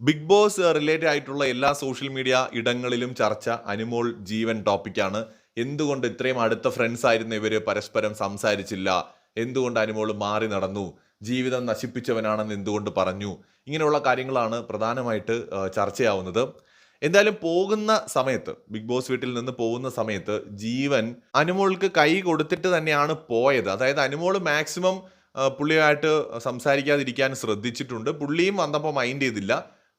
Big boss related ആയിട്ടുള്ള എല്ലാ social media ഇടങ്ങളിലും ചർച്ച അനുമോൾ ജീവൻ ടോപ്പിക്കാണ്. എന്തുകൊണ്ട് ഇത്രയും അടുത്ത ഫ്രണ്ട്സ് ആയിരുന്ന ഇവർ പരസ്പരം സംസാരിച്ചില്ല. എന്തുകൊണ്ട് അനുമോൾ മാറി നടന്നു? ജീവിതം നശിപ്പിച്ചവനാണെന്ന് എന്തുകൊണ്ട് പറഞ്ഞു? ഇങ്ങനെയുള്ള കാര്യങ്ങളാണ് പ്രധാനമായിട്ട് ചർച്ചയാവുന്നത്. എന്തായാലും പോകുന്ന സമയത്ത് ബിഗ് ബോസ് വീട്ടിൽ നിന്ന് പോകുന്ന സമയത്ത് ജീവൻ അനുമോൾക്ക് കൈ കൊടുത്തിട്ട് തന്നെയാണ് പോയത്. അതായത് അനുമോൾ മാക്സിമം പുള്ളിയായിട്ട് സംസാരിക്കാതിരിക്കാൻ ശ്രദ്ധിച്ചിട്ടുണ്ട്. പുള്ളിയും വന്നപ്പോൾ മൈൻഡ് ചെയ്തില്ല.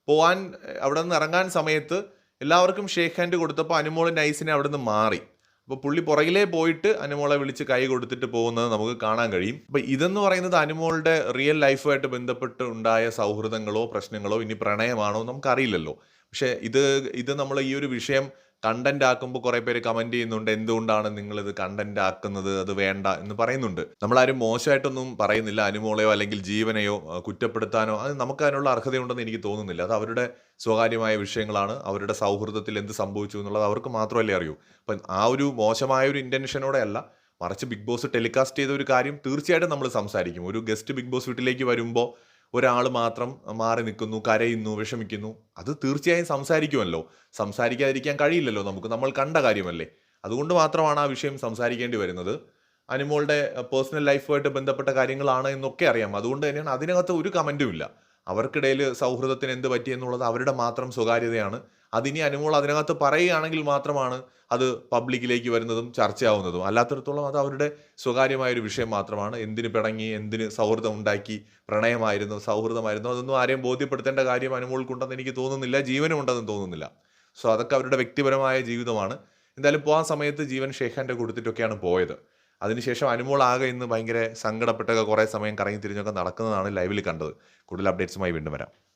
പോവാൻ അവിടെ നിന്ന് ഇറങ്ങാൻ സമയത്ത് എല്ലാവർക്കും ഷേക്ക് ഹാൻഡ് കൊടുത്തപ്പോൾ അനുമോൾ നൈസിനെ അവിടെ നിന്ന് മാറി. അപ്പോൾ പുള്ളി പുറകിലേ പോയിട്ട് അനുമോളെ വിളിച്ച് കൈ കൊടുത്തിട്ട് പോകുന്നത് നമുക്ക് കാണാൻ കഴിയും. അപ്പോൾ ഇതെന്ന് പറയുന്നത് അനുമോളുടെ റിയൽ ലൈഫുമായിട്ട് ബന്ധപ്പെട്ട് ഉണ്ടായ സൗഹൃദങ്ങളോ പ്രശ്നങ്ങളോ ഇനി പ്രണയമാണോ നമുക്കറിയില്ലല്ലോ. പക്ഷേ ഇത് ഇത് നമ്മൾ ഈ ഒരു വിഷയം കണ്ടന്റ് ആക്കുമ്പോൾ കുറെ പേര് കമന്റ് ചെയ്യുന്നുണ്ട് എന്തുകൊണ്ടാണ് നിങ്ങൾ ഇത് കണ്ടന്റ് ആക്കുന്നത്? അത് വേണ്ട എന്ന് പറയുന്നുണ്ട്. നമ്മളാരും മോശമായിട്ടൊന്നും പറയുന്നില്ല. അനുമോളെയോ അല്ലെങ്കിൽ ജീവനയോ കുറ്റപ്പെടുത്താനോ അത് നമുക്ക് അതിനുള്ള അർഹതയുണ്ടെന്ന് എനിക്ക് തോന്നുന്നില്ല. അത് അവരുടെ സ്വകാര്യമായ വിഷയങ്ങളാണ്. അവരുടെ സൗഹൃദത്തിൽ എന്ത് സംഭവിച്ചു എന്നുള്ളത് അവർക്ക് മാത്രമല്ലേ അറിയൂ. അപ്പം ആ ഒരു മോശമായ ഒരു ഇന്റൻഷനോടെ അല്ല മറിച്ച് ബിഗ് ബോസ് ടെലികാസ്റ്റ് ചെയ്ത ഒരു കാര്യം തീർച്ചയായിട്ടും നമ്മൾ സംസാരിക്കും. ഒരു ഗസ്റ്റ് ബിഗ് ബോസ് വീട്ടിലേക്ക് വരുമ്പോൾ ഒരാൾ മാത്രം മാറി നിൽക്കുന്നു കരയുന്നു വിഷമിക്കുന്നു. അത് തീർച്ചയായും സംസാരിക്കുമല്ലോ. സംസാരിക്കാതിരിക്കാൻ കഴിയില്ലല്ലോ നമുക്ക്. നമ്മൾ കണ്ട കാര്യമല്ലേ. അതുകൊണ്ട് മാത്രമാണ് ആ വിഷയം സംസാരിക്കേണ്ടി വരുന്നത്. അനുമോളുടെ പേഴ്സണൽ ലൈഫുമായിട്ട് ബന്ധപ്പെട്ട കാര്യങ്ങളാണ് എന്നൊക്കെ അറിയാം. അതുകൊണ്ട് തന്നെയാണ് അതിനകത്ത് ഒരു കമന്റും ഇല്ല. അവർക്കിടയിൽ സൗഹൃദത്തിന് എന്ത് പറ്റി എന്നുള്ളത് അവരുടെ മാത്രം സ്വകാര്യതയാണ്. അതിനി അനുമോൾ അതിനകത്ത് പറയുകയാണെങ്കിൽ മാത്രമാണ് അത് പബ്ലിക്കിലേക്ക് വരുന്നതും ചർച്ചയാവുന്നതും. അല്ലാത്തടത്തോളം അത് അവരുടെ സ്വകാര്യമായൊരു വിഷയം മാത്രമാണ്. എന്തിന് പിണങ്ങി എന്തിന് സൗഹൃദം ഉണ്ടാക്കി പ്രണയമായിരുന്നു സൗഹൃദമായിരുന്നു അതൊന്നും ആരെയും ബോധ്യപ്പെടുത്തേണ്ട കാര്യം അനുമോൾക്കുണ്ടെന്ന് എനിക്ക് തോന്നുന്നില്ല ജീവനും ഉണ്ടെന്ന് തോന്നുന്നില്ല. സോ അതൊക്കെ അവരുടെ വ്യക്തിപരമായ ജീവിതമാണ്. എന്തായാലും പോകാൻ സമയത്ത് ജീവൻ ഷേഖാന്റെ കൊടുത്തിട്ടൊക്കെയാണ് പോയത്. അതിനുശേഷം അനുമോൾ ആകെ ഇന്ന് ഭയങ്കര സങ്കടപ്പെട്ടൊക്കെ കുറേ സമയം കറങ്ങി തിരിഞ്ഞൊക്കെ നടക്കുന്നതാണ് ലൈവിൽ കണ്ടത്. കൂടുതൽ അപ്ഡേറ്റ്സുമായി വീണ്ടും വരാം.